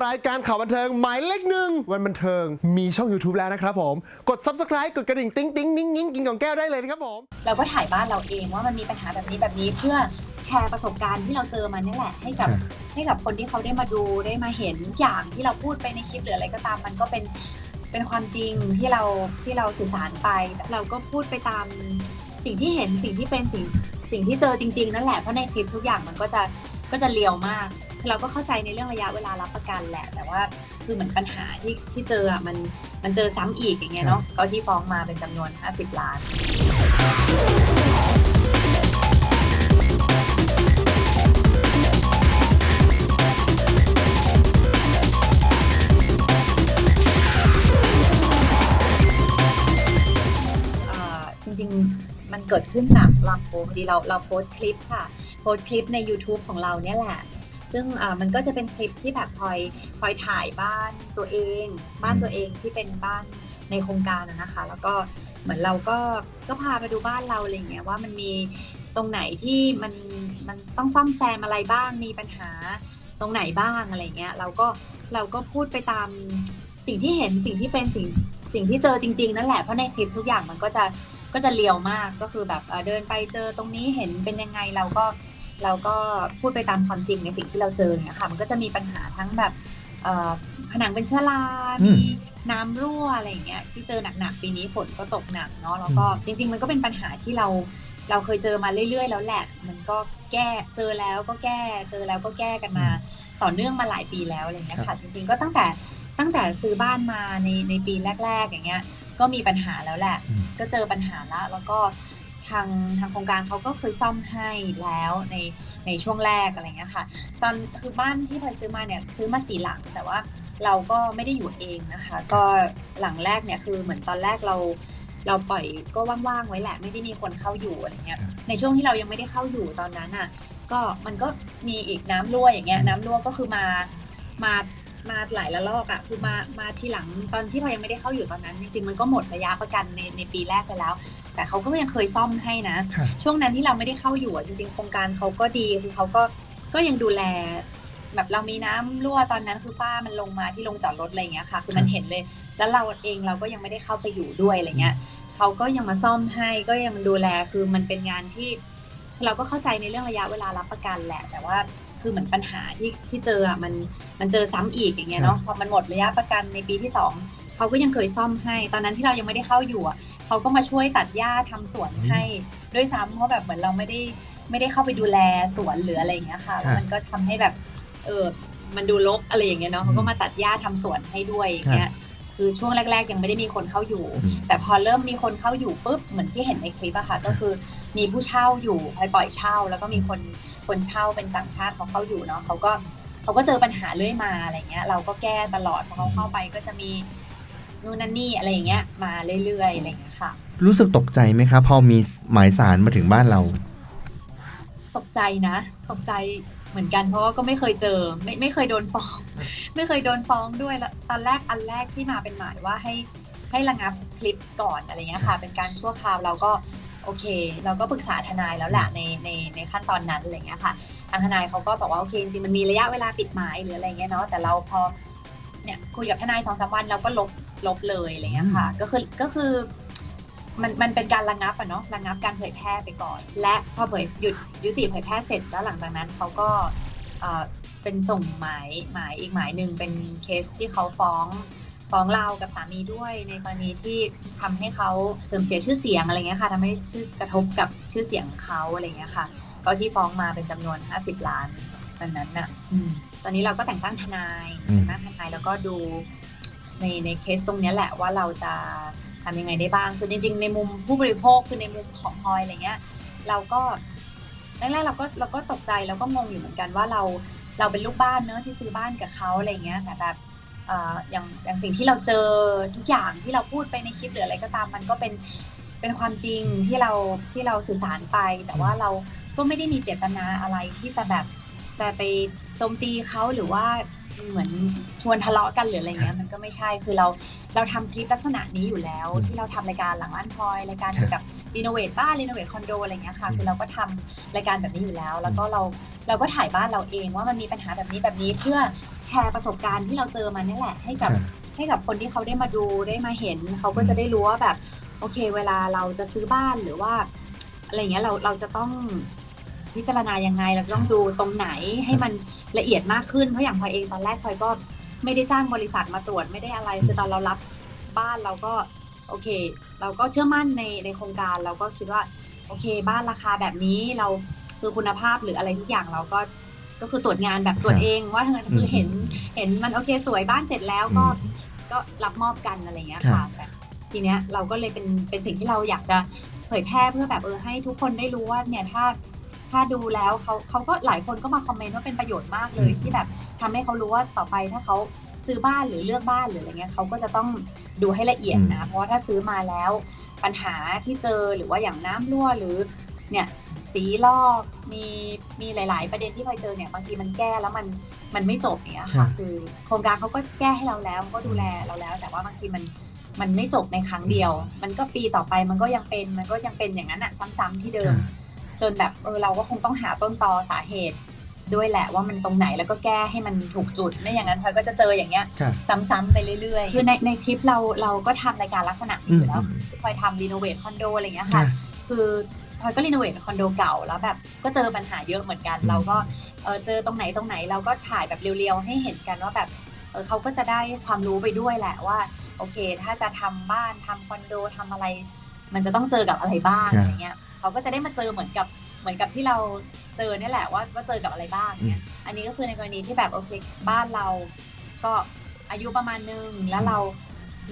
รายการข่าวบันเทิงหมายเลขหนึ่งวันบันเทิงมีช่อง YouTube แล้วนะครับผม กด Subscribe กดกระดิ่งติ๊งติ๊งนิ้งนิ้งกินของแก้วได้เลยนะครับผม เราก็ถ่ายบ้านเราเองว่ามันมีปัญหาแบบนี้แบบนี้เพื่อแชร์ประสบการณ์ที่เราเจอมาเนี่ยแหละให้กับครับให้กับคนที่เขาได้มาดูได้มาเห็นทุกอย่างที่เราพูดไปในคลิปหรืออะไรก็ตามมันก็เป็นเป็นความจริงที่เราที่เราสื่อสารไปแต่เราก็พูดไปตามสิ่งที่เห็นสิ่งที่เป็นสิ่งสิ่งที่เจอจริง ๆ นั่นแหละเพราะในคลิปทุกอย่างมันก็จะก็จะเลียวมาก เราก็เข้าใจในเรื่องระยะเวลารับประกันแหละ แต่ว่าคือเหมือนปัญหาที่ที่เจออะมันมันเจอซ้ำอีกอย่างเงี้ยเนาะก็ที่ฟ้องมาเป็นจำนวน 50 ล้านอ่าจริงๆ มันเกิดขึ้นจากเราพอดีเราเราโพสต์คลิปค่ะ โพสต์คลิปใน YouTube ของเราเนี่ยแหละ ซึ่งอ่ามันก็จะเป็นคลิปที่แบบพลอยพลอยถ่ายบ้านตัวเอง บ้านตัวเองที่เป็นบ้านในโครงการอะนะคะ แล้วก็เหมือนเราก็ก็พาไปดูบ้านเราอะไรอย่างเงี้ยว่ามันมีตรงไหนที่มันมันต้องซ่อมแซมอะไรบ้างมีปัญหาตรงไหนบ้างอะไรเงี้ยเราก็เราก็พูดไปตามสิ่งที่เห็นสิ่งที่เป็นสิ่งสิ่งที่เจอจริง ๆ นั่นแหละเพราะในคลิปทุกอย่างมันก็จะก็จะเลียวมากก็คือแบบเอ่อเดินไปเจอตรงนี้เห็นเป็นยังไงเราก็ เราก็พูดไปตามความจริงในสิ่งที่เราเจอเนี่ยค่ะ มันก็จะมีปัญหาทั้งแบบเอ่อผนังเป็นเชื้อราอืมมีน้ำรั่วอะไรอย่างเงี้ยที่เจอหนักๆปีนี้ฝนก็ตกหนักเนาะแล้วก็จริง ๆ มันก็เป็นปัญหาที่เราเราเคยเจอมาเรื่อยๆ แล้วแหละ มันก็แก้เจอแล้วก็แก้เจอแล้วก็แก้กันมาต่อเนื่องมาหลายปีแล้วอะไรเงี้ยค่ะจริงๆก็ตั้งแต่ตั้งแต่ซื้อบ้านมาในในปีแรก ๆ อย่างเงี้ยก็มีปัญหาแล้วแหละอืมก็เจอปัญหาแล้วแล้วก็ ทางทางโครงการเขาก็เคยซ่อมให้แล้วในในช่วงแรกอะไรเงี้ยค่ะ ตอนคือบ้านที่พลอยซื้อมาเนี่ยซื้อมาสี่หลัง แต่ว่าเราก็ไม่ได้อยู่เองนะคะ ก็หลังแรกเนี่ยคือเหมือนตอนแรกเราเราปล่อยก็ว่างๆไว้แหละ ไม่ได้มีคนเข้าอยู่อะไรเงี้ยครับในช่วงที่เรายังไม่ได้เข้าอยู่ตอนนั้นอะ ก็มันก็มีอีกน้ำรั่วอย่างเงี้ย น้ำรั่วก็คือมามามาหลายระลอกอะคือมามาทีหลังตอนที่เรายังไม่ได้เข้าอยู่ตอนนั้น จริงๆมันก็หมดระยะประกันในในปีแรกไปแล้ว แต่เขาก็ยังเคยซ่อมให้นะค่ะช่วงนั้นที่เราไม่ได้เข้าอยู่อะจริงๆโครงการเขาก็ดีคือเขาก็ก็ยังดูแล แบบเรามีน้ำรั่วตอนนั้นคือฝ้ามันลงมาที่ลงจอดรถอะไรอย่างเงี้ยค่ะ คือมันเห็นเลย แล้วเราเองเราก็ยังไม่ได้เข้าไปอยู่ด้วยอะไรเงี้ยเขาก็ยังมาซ่อมให้ก็ยังดูแลคือมันเป็นงานที่ เราก็เข้าใจในเรื่องระยะเวลารับประกันแหละ แต่ว่าคือเหมือนปัญหาที่ที่เจออะมันมันเจอซ้ำอีกอย่างเงี้ยเนาะพอมันหมดระยะประกันในปีที่สองเขาก็ยังเคยซ่อมให้ ตอนนั้นที่เรายังไม่ได้เข้าอยู่อะ เขาก็มาช่วยตัดหญ้าทำสวนให้ด้วยซ้ำเพราะแบบเหมือนเราไม่ได้ไม่ได้เข้าไปดูแลสวนหรืออะไรอย่างเงี้ยค่ะแล้วมันก็ทำให้แบบเออมันดูรกอะไรอย่างเงี้ยเนาะเขาก็มาตัดหญ้าทำสวนให้ด้วยอย่างเงี้ยคือช่วงแรก ๆ ยังไม่ได้มีคนเข้าอยู่อืมแต่พอเริ่มมีคนเข้าอยู่ปุ๊บเหมือนที่เห็นในคลิปอะค่ะ ก็คือมีผู้เช่าอยู่พลอยปล่อยเช่า แล้วก็มีคนคนเช่าเป็นต่างชาติเขาเข้าอยู่เนาะเขาก็เขาก็เจอปัญหาเรื่อยมาอะไรเงี้ย เราก็แก้ตลอดพอเขาเข้าไปก็จะมี นู่นนั่นนี่อะไรอย่างเงี้ยมาเรื่อยๆอะไรอย่างเงี้ยค่ะ รู้สึกตกใจไหมครับพอมีหมายสารมาถึงบ้านเรา ตกใจนะ ตกใจเหมือนกันเพราะว่าก็ไม่เคยเจอ ไม่ไม่เคยโดนฟ้อง ไม่เคยโดนฟ้องด้วยแล้วตอนแรกอันแรกที่มาเป็นหมายว่าให้ให้ระงับคลิปก่อนอะไรเงี้ยค่ะ เป็นการชั่วคราวเราก็โอเค เราก็ปรึกษาทนายแล้วแหละในในในขั้นตอนนั้นอะไรเงี้ยค่ะทางทนายเขาก็บอกว่าโอเคจริงๆมันมีระยะเวลาปิดหมายหรืออะไรเงี้ยเนาะแต่เราพอ เนี่ยคุยกับทนายสองสามวันเราก็ลบลบเลยอะไรเงี้ยค่ะ ก็คือก็คือมันมันเป็นการระงับอะเนาะระงับการเผยแพร่ไปก่อน และพอเผยหยุดยุติเผยแพร่เสร็จแล้วหลังจากนั้นเขาก็เอ่อเป็นส่งหมายหมายอีกหมายหนึ่งเป็นเคสที่เขาฟ้องฟ้องเรากับสามีด้วยในกรณีที่ทำให้เขาเสื่อมเสียชื่อเสียงอะไรเงี้ยค่ะทำให้ชื่อกระทบกับชื่อเสียงของเขาอะไรเงี้ยค่ะก็ที่ฟ้องมาเป็นจำนวน 50 ล้าน ตอนนั้นน่ะอืมตอนนี้เราก็แต่งตั้งทนายอืม แต่งตั้งทนายแล้วก็ดูในในเคสตรงเนี้ยแหละว่าเราจะทำยังไงได้บ้าง คือจริง ๆ ในมุมผู้บริโภคคือในมุมของพลอยอะไรเงี้ย เราก็แรกๆเราก็เราก็ตกใจเราก็งงอยู่เหมือนกันว่าเราเราเป็นลูกบ้านเนอะที่ซื้อบ้านกับเขาอะไรเงี้ยแต่แบบเอ่ออย่างอย่างสิ่งที่เราเจอทุกอย่างที่เราพูดไปในคลิปหรืออะไรก็ตามมันก็เป็นเป็นความจริงที่เราที่เราสื่อสารไป แต่ว่าเราก็ไม่ได้มีเจตนาอะไรที่จะแบบ จะไปโจมตีเขาหรือว่าเหมือนชวนทะเลาะกันหรืออะไรเงี้ยมันก็ไม่ใช่คือเราเราทำคลิปลักษณะนี้อยู่แล้วอืมที่เราทำรายการหลังร้านพลอยรายการเกี่ยวกับรีโนเวทบ้านรีโนเวทคอนโดอะไรเงี้ยค่ะอืมคือเราก็ทำรายการแบบนี้อยู่แล้ว แล้วก็เราเราก็ถ่ายบ้านเราเองว่ามันมีปัญหาแบบนี้แบบนี้เพื่อแชร์ประสบการณ์ที่เราเจอมานี่แหละ ให้กับค่ะให้กับคนที่เขาได้มาดูได้มาเห็นเขาก็จะได้รู้ว่าแบบโอเค เวลาเราจะซื้อบ้านหรือว่าอะไรเงี้ยเราเราจะต้อง พิจารณายังไงเราจะต้องดูตรงไหนให้มันละเอียดมากขึ้นเพราะอย่างพลอยเองตอนแรกพลอยก็ไม่ได้จ้างบริษัทมาตรวจไม่ได้อะไร คือตอนเรารับบ้านเราก็โอเค เราก็เชื่อมั่นในในโครงการเราก็คิดว่าโอเค บ้านราคาแบบนี้เราคือคุณภาพหรืออะไรทุกอย่างเราก็ก็คือตรวจงานแบบตรวจเองว่าทางนั้นคือเห็นเห็นมันโอเคสวยบ้านเสร็จแล้วก็อืมก็รับมอบกันอะไรเงี้ยครัค่ะบแต่ทีเนี้ยเราก็เลยเป็นเป็นสิ่งที่เราอยากจะเผยแพร่เพื่อแบบเออให้ทุกคนได้รู้ว่าเนี่ยถ้า ถ้าดูแล้วเขาเขาก็หลายคนก็มาคอมเมนต์ว่าเป็นประโยชน์มากเลย ที่แบบทำให้เขารู้ว่าต่อไปถ้าเขาซื้อบ้านหรือเลือกบ้านหรืออะไรเงี้ยเขาก็จะต้องดูให้ละเอียดนะ เพราะว่าถ้าซื้อมาแล้ว ปัญหาที่เจอหรือว่าอย่างน้ำรั่วหรือเนี่ยสีลอกมีมีหลาย ๆ ประเด็นที่พลอยเจอเนี่ยบางทีมันแก้แล้วมันมันไม่จบอย่างเนี้ยครัค่ะบคือโครงการเขาก็แก้ให้เราแล้วก็ดูแลเราแล้ว แต่ว่าบางทีมันมันไม่จบในครั้งเดียว มันก็ปีต่อไปมันก็ยังเป็นมันก็ยังเป็นอย่างนั้นอะซ้ำๆที่เดิมค่ะ จนแบบเออเราก็คงต้องหาต้นตอสาเหตุ ด้วยแหละว่ามันตรงไหนแล้วก็แก้ให้มันถูกจุด ไม่อย่างนั้นพลอยก็จะเจออย่างเงี้ยค่ะซ้ำๆไปเรื่อยๆ คือในในคลิปเราเราก็ทำรายการลักษณะนี้อยู่แล้วอืมพลอยทำรีโนเวทคอนโดอะไรอย่างเงี้ยค่ะค่ะ คือพลอยก็รีโนเวทคอนโดเก่าแล้วแบบก็เจอปัญหาเยอะเหมือนกัน อืม เราก็เออเจอตรงไหนตรงไหนเราก็ถ่ายแบบเรียวๆให้เห็นกันว่าแบบเออเขาก็จะได้ความรู้ไปด้วยแหละว่า โอเค ถ้าจะทำบ้านทำคอนโดทำอะไร มันจะต้องเจอกับอะไรบ้างครับอะไรเงี้ย เขาก็จะได้มาเจอเหมือนกับเหมือนกับที่เราเจอเนี่ยแหละว่าว่าเจอกับอะไรบ้างเนี่ยอันนี้ก็คือในกรณีที่แบบโอเคบ้านเราก็อายุประมาณนึงแล้วเรา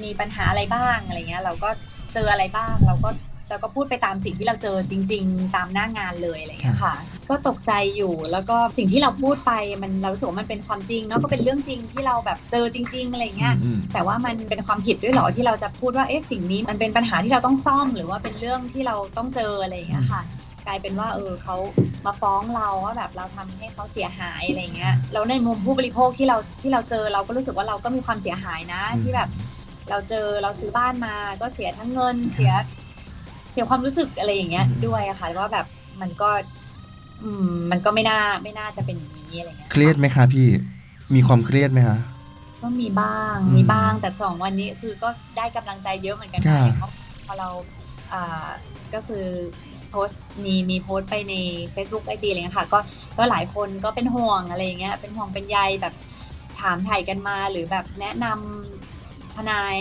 มีปัญหาอะไรบ้างอะไรเงี้ย เราก็เจออะไรบ้างเราก็ เราก็พูดไปตามสิ่งที่เราเจอจริง ๆ ตามหน้างานเลยอะไรเงี้ยค่ะ ก็ตกใจอยู่แล้วก็สิ่งที่เราพูดไปมันเรารู้สึกว่ามันเป็นความจริงเนาะก็เป็นเรื่องจริงที่เราแบบเจอจริง ๆอะไรเงี้ยอืมแต่ว่ามันเป็นความผิดด้วยเหรอที่เราจะพูดว่าเอ๊ะสิ่งนี้มันเป็นปัญหาที่เราต้องซ่อม หรือว่าเป็นเรื่องที่เราต้องเจออะไรอย่างเงี้ยค่ะกลายเป็นว่าเออเขามาฟ้องเราว่าแบบเราทำให้เขาเสียหายอะไรเงี้ยแล้วในมุมผู้บริโภคที่เราที่เราเจอเราก็รู้สึกว่าเราก็มีความเสียหายนะอืมที่แบบ เราเจอเราซื้อบ้านมาก็เสียทั้งเงินเสีย เสียความรู้สึกอะไรอย่างเงี้ยอืมด้วยอะค่ะว่าแบบมันก็ อืม มันก็ไม่น่าไม่น่าจะเป็นอย่างนี้อะไรเงี้ยเครียดไหมคะพี่ มีความเครียดไหมคะ ก็มีบ้างอืมมีบ้างแต่สองวันนี้คือก็ได้กำลังใจเยอะเหมือนกันค่ะนะเพราะพอเราอ่าก็คือโพสต์มีมีโพสต์ไปใน Facebook ไอจีอะไรเงี้ยค่ะ ก็ก็หลายคนก็เป็นห่วงอะไรอย่างเงี้ยเป็นห่วงเป็นใยแบบถามถ่ายกันมาหรือแบบแนะนำทนาย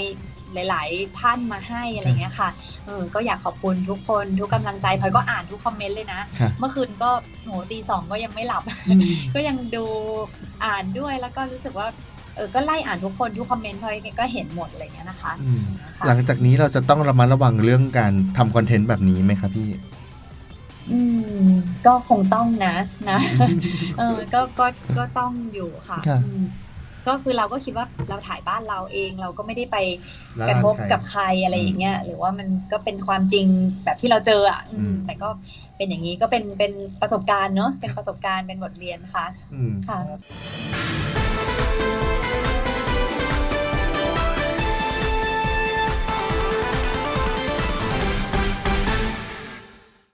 หลาย ๆ ท่านมาให้อะไรเงี้ยค่ะเออก็อยากขอบคุณทุกคนทุกกำลังใจพลอยก็อ่านทุกคอมเมนต์เลยนะค่ะเมื่อคืนก็โหตีสองก็ยังไม่หลับ ก็ยังดูอ่านด้วยแล้วก็รู้สึกว่าเออก็ไล่อ่านทุกคนทุกคอมเมนต์พลอยก็เห็นหมดอะไรเงี้ยนะคะอืมค่ะหลังจากนี้เราจะต้องระมัดระวังเรื่องการทำคอนเทนต์แบบนี้ไหมคะพี่ อืม ก็คงต้องนะ นะ เออ ก็ก็ก็ต้องอยู่ค่ะครับอืม ก็คือเราก็คิดว่าเราถ่ายบ้านเราเอง เราก็ไม่ได้ไปร้ากระทบใครกับใครอะไรอย่างเงี้ยหรือว่ามันก็เป็นความจริงแบบที่เราเจออะอืมอืมแต่ก็เป็นอย่างนี้ก็เป็นเป็นประสบการณ์เนอะเป็นประสบการณ์เป็นบทเรียนค่ะอืมค่ะ